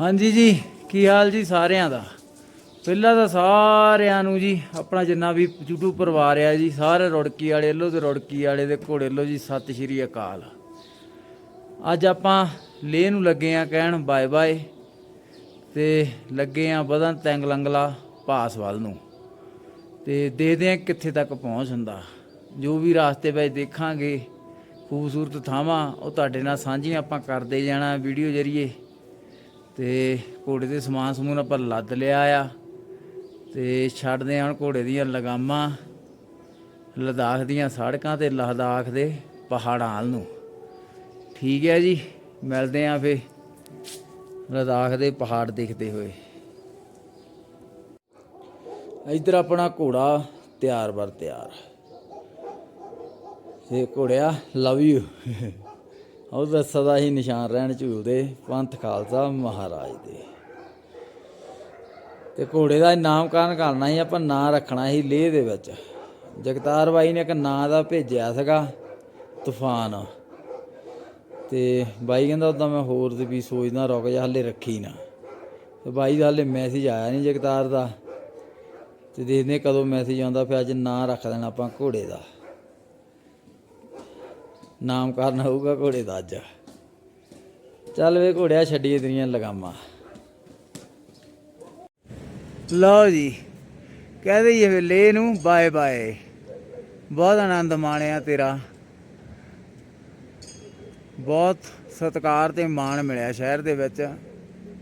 ਹਾਂਜੀ ਜੀ, ਕੀ ਹਾਲ ਜੀ ਸਾਰਿਆਂ ਦਾ? ਪਹਿਲਾਂ ਤਾਂ ਸਾਰਿਆਂ ਨੂੰ ਜੀ, ਆਪਣਾ ਜਿੰਨਾ ਵੀ YouTube ਪਰਿਵਾਰ ਆ ਜੀ, ਸਾਰੇ ਰੁੜਕੀ ਵਾਲੇ ਵੱਲੋਂ ਤੇ ਰੁੜਕੀ ਵਾਲੇ ਦੇ ਘੋੜੇ ਵੱਲੋਂ ਜੀ, ਸਤਿ ਸ਼੍ਰੀ ਅਕਾਲ। ਅੱਜ ਆਪਾਂ ਲੇਹ ਨੂੰ ਲੱਗੇ ਆ ਕਹਿਣ ਬਾਏ ਬਾਏ ਤੇ ਲੱਗੇ ਆ ਵਧਨ ਤੈਂਗਲੰਗਲਾ ਪਾਸ ਵੱਲ ਨੂੰ। ਤੇ ਦੇਖਦੇ ਆ ਕਿੱਥੇ ਤੱਕ ਪਹੁੰਚ ਹੁੰਦਾ। ਜੋ ਵੀ ਰਾਸਤੇ ਵਿੱਚ ਦੇਖਾਂਗੇ, ਖੂਬਸੂਰਤ ਥਾਵਾਂ, ਉਹ ਤੁਹਾਡੇ ਨਾਲ ਸਾਂਝੀਆਂ ਆਪਾਂ ਕਰਦੇ ਜਾਣਾ ਵੀਡੀਓ ਜਰੀਏ। ਤੇ ਘੋੜੇ ਦੇ ਸਮਾਨ ਸਮੂਨ ਆਪਾਂ ਲੱਦ ਲਿਆ ਆ ਤੇ ਛੱਡਦੇ ਹਾਂ ਹੁਣ ਘੋੜੇ ਦੀਆਂ ਲਗਾਮਾਂ, ਲਦਾਖ ਦੀਆਂ ਸੜਕਾਂ ਤੇ ਲਦਾਖ ਦੇ ਪਹਾੜਾਂ ਵੱਲ ਨੂੰ। ਠੀਕ ਹੈ ਜੀ, ਮਿਲਦੇ ਆਂ ਫੇ ਲਦਾਖ ਦੇ ਪਹਾੜ ਦੇਖਦੇ ਹੋਏ। ਇੱਧਰ ਆਪਣਾ ਘੋੜਾ ਤਿਆਰ ਬਰ ਤਿਆਰ। ਇਹ ਘੋੜਿਆ ਲਵ ਯੂ ਉਹਦਾ ਸਦਾ ਹੀ ਨਿਸ਼ਾਨ ਰਹਿਣ ਝੂਲਦੇ ਪੰਥ ਖਾਲਸਾ ਮਹਾਰਾਜ ਦੇ। ਤੇ ਘੋੜੇ ਦਾ ਨਾਮਕਰਨ ਕਰਨਾ ਸੀ ਆਪਾਂ ਨਾਂ ਰੱਖਣਾ ਸੀ ਲੇਹ ਦੇ ਵਿੱਚ। ਜਗਤਾਰ ਬਾਈ ਨੇ ਇੱਕ ਨਾਂ ਦਾ ਭੇਜਿਆ ਸੀਗਾ, ਤੂਫਾਨ। ਤੇ ਬਾਈ ਕਹਿੰਦਾ ਉਦਾਂ ਮੈਂ ਹੋਰ ਤੇ ਵੀ ਸੋਚਦਾ, ਰੁਕ ਜਾ, ਹਲੇ ਰੱਖੀ ਨਾ। ਤੇ ਬਾਈ ਦਾ ਹਲੇ ਮੈਸੇਜ ਆਇਆ ਨਹੀਂ ਜਗਤਾਰ ਦਾ। ਤੇ ਦੇਖਦੇ ਕਦੋਂ ਮੈਸੇਜ ਆਉਂਦਾ, ਫਿਰ ਅੱਜ ਨਾਂ ਰੱਖ ਦੇਣਾ ਆਪਾਂ ਘੋੜੇ ਦਾ। ਨਾਮਕਰਨ ਹੋਊਗਾ ਘੋੜੇ ਦਾ ਅੱਜ। ਚੱਲ ਵੇ ਘੋੜਿਆ, ਛੱਡੀਏ ਤੇਰੀਆਂ ਲਗਾਮਾਂ। ਲਓ ਜੀ, ਕਹਿ ਕਹਦੇ ਇਹ ਵੇਲੇ ਨੂੰ, ਬਾਏ ਬਾਏ। ਬਹੁਤ ਆਨੰਦ ਮਾਣਿਆ ਤੇਰਾ। ਬਹੁਤ ਸਤਿਕਾਰ ਤੇ ਮਾਣ ਮਿਲਿਆ ਸ਼ਹਿਰ ਦੇ ਵਿੱਚ।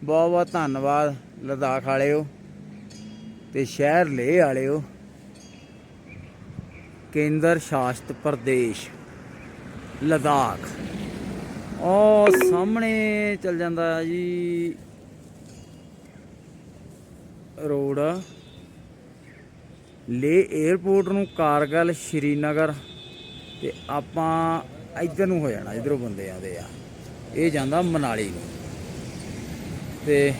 ਬਹੁਤ ਬਹੁਤ ਧੰਨਵਾਦ, ਲਦਾਖ ਵਾਲਿਓ ਤੇ ਸ਼ਹਿਰ ਲੇਹ ਵਾਲਿਓ। ਕੇਂਦਰ ਸ਼ਾਸਿਤ ਪ੍ਰਦੇਸ਼। ਲਦਾਖ। ਉਹ ਸਾਹਮਣੇ ਚੱਲ ਜਾਂਦਾ ਹੈ ਜੀ ਰੋਡ। ਲੇ 에ਅਰਪੋਰਟ ਨੂੰ ਕਾਰਗਲ ਸ਼੍ਰੀਨਗਰ ਤੇ ਆਪਾਂ ਇੱਧਰ ਨੂੰ ਹੋ ਜਾਣਾ, ਇਧਰੋਂ ਬੰਦੇ ਆਉਂਦੇ ਆ। ਇਹ ਜਾਂਦਾ ਮਨਾਲੀ ਨੂੰ। ਤੇ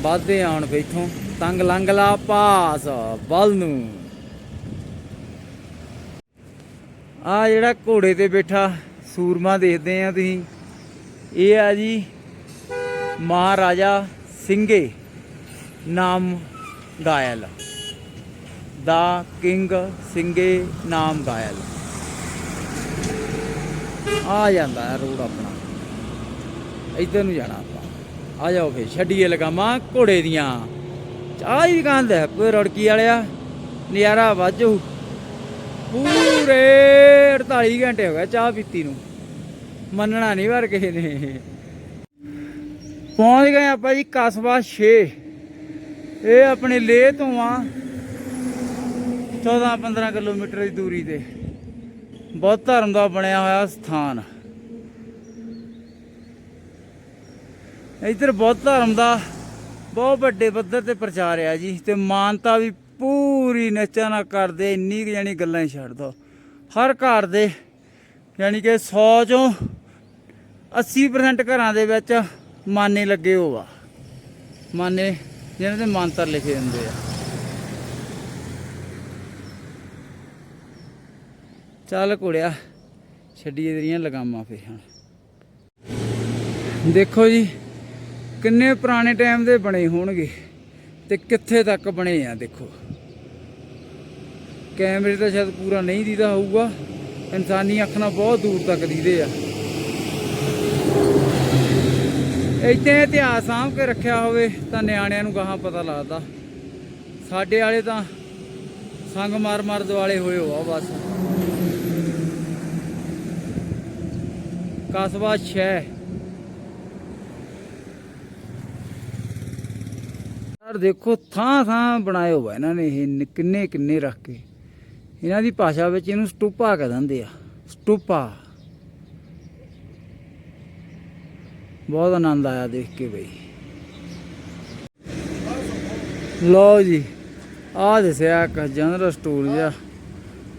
ਵੱਧਦੇ ਆਉਣ ਫੇ ਇੱਥੋਂ ਤੰਗ ਲੰਗਲਾ ਪਾਸ ਵੱਲ ਨੂੰ। ਆ ਜਿਹੜਾ ਘੋੜੇ ਤੇ ਬੈਠਾ ਸੂਰਮਾ ਦੇਖਦੇ ਆ ਤੁਸੀਂ, ਇਹ ਆ ਜੀ ਮਹਾਰਾਜਾ ਸਿੰਘੇ, ਨਾਮ ਗਾਇਲ। ਦਾ ਕਿੰਗ ਸਿੰਘੇ ਨਾਮ ਗਾਇਲ। ਆ ਜਾਂਦਾ ਰੋਡ ਆਪਣਾ। ਇੱਧਰ ਨੂੰ ਜਾਣਾ ਆਪਾਂ। ਆ ਜਾਓ ਫੇ ਛੱਡੀਏ ਲਗਾਮਾਂ ਘੋੜੇ ਦੀਆਂ। ਚਾਹ ਦੀ ਦੁਕਾਨ ਦੇ ਕੋਈ ਰੜਕੀ ਵਾਲਿਆ, ਨਜ਼ਾਰਾ ਵਾਜੂ। ਪੂਰਾ 48 ਘੰਟੇ ਹੋ ਗਏ ਚਾਹ ਪੀਤੀ ਨੂੰ। ਮੰਨਣਾ ਨਹੀਂ ਵਰ ਕਿਸੇ ਨੇ। ਪਹੁੰਚ ਗਏ ਆਪਾਂ ਜੀ ਕਸਬਾ 6 ਇਹ ਆਪਣੇ ਲੇਹ ਤੋਂ ਆ। 14 15 ਕਿਲੋਮੀਟਰ ਦੀ ਦੂਰੀ ਤੇ। ਬਹੁਤ ਧਰਮ ਦਾ ਬਣਿਆ ਹੋਇਆ ਸਥਾਨ। ਇੱਧਰ ਬਹੁਤ ਧਰਮ ਦਾ ਬਹੁਤ ਵੱਡੇ ਪੱਧਰ ਤੇ ਪ੍ਰਚਾਰ ਆ ਜੀ ਤੇ ਮਾਨਤਾ ਵੀ ਪੂਰੀ ਨੱਚਾ ਨਾ ਕਰਦੇ, ਇੰਨੀ ਕੁ ਜਾਨੀ ਗੱਲਾਂ ਹੀ ਛੱਡ ਦੋ। ਹਰ ਘਰ ਦੇ, ਯਾਨੀ ਕਿ 100 ਚੋਂ 80% ਘਰਾਂ ਦੇ ਵਿੱਚ ਮਾਨੇ ਲੱਗੇ ਹੋਵਾ ਮਾਨੇ ਜਿਹਨਾਂ ਦੇ ਮੰਤਰ ਲਿਖੇ ਹੁੰਦੇ ਆ। ਚੱਲ ਕੁੜਿਆ ਛੱਡੀਏ ਤੇਰੀਆਂ ਲਗਾਮਾਂ ਫੇ ਹੁਣ। ਦੇਖੋ ਜੀ, ਕਿੰਨੇ ਪੁਰਾਣੇ ਟਾਈਮ ਦੇ ਬਣੇ ਹੋਣਗੇ ਤੇ ਕਿੱਥੇ ਤੱਕ ਬਣੇ ਆ, ਦੇਖੋ। ਕੈਮਰੇ ਤਾਂ ਸ਼ਾਇਦ ਪੂਰਾ ਨਹੀਂ ਦੀਦਾ ਹੋਊਗਾ। ਇਨਸਾਨੀ ਅੱਖ ਨਾਲ ਬਹੁਤ ਦੂਰ ਤੱਕ ਦੀਦੇ ਆ। ਇੱਥੇ ਇਤਿਹਾਸ ਸਾਂਭ ਕੇ ਰੱਖਿਆ ਹੋਵੇ ਤਾਂ ਨਿਆਣਿਆਂ ਨੂੰ ਗਾਹਾਂ ਪਤਾ ਲੱਗਦਾ। ਸਾਡੇ ਵਾਲੇ ਤਾਂ ਸੰਗ ਮਾਰ ਮਾਰ ਦੁਆਲੇ ਹੋਏ ਹੋ ਆ ਬਸ। ਕਸਬਾ ਸ਼ਹਿ ਯਾਰ ਦੇਖੋ ਥਾਂ ਥਾਂ ਬਣਾਏ ਹੋਇਆ ਇਹਨਾਂ ਨੇ ਇਹ, ਕਿੰਨੇ ਕਿੰਨੇ ਰੱਖ ਕੇ। ਇਹਨਾਂ ਦੀ ਭਾਸ਼ਾ ਵਿੱਚ ਇਹਨੂੰ ਸਟੂਪਾ ਕਹਿ ਦਿੰਦੇ ਆ। ਸਟੂਪਾ। ਬਹੁਤ ਆਨੰਦ ਆਇਆ ਦੇਖ ਕੇ ਬਈ। ਲਓ ਜੀ, ਆਹ ਦੱਸਿਆ ਇੱਕ ਜਨਰਲ ਸਟੋਰ ਜਿਹਾ,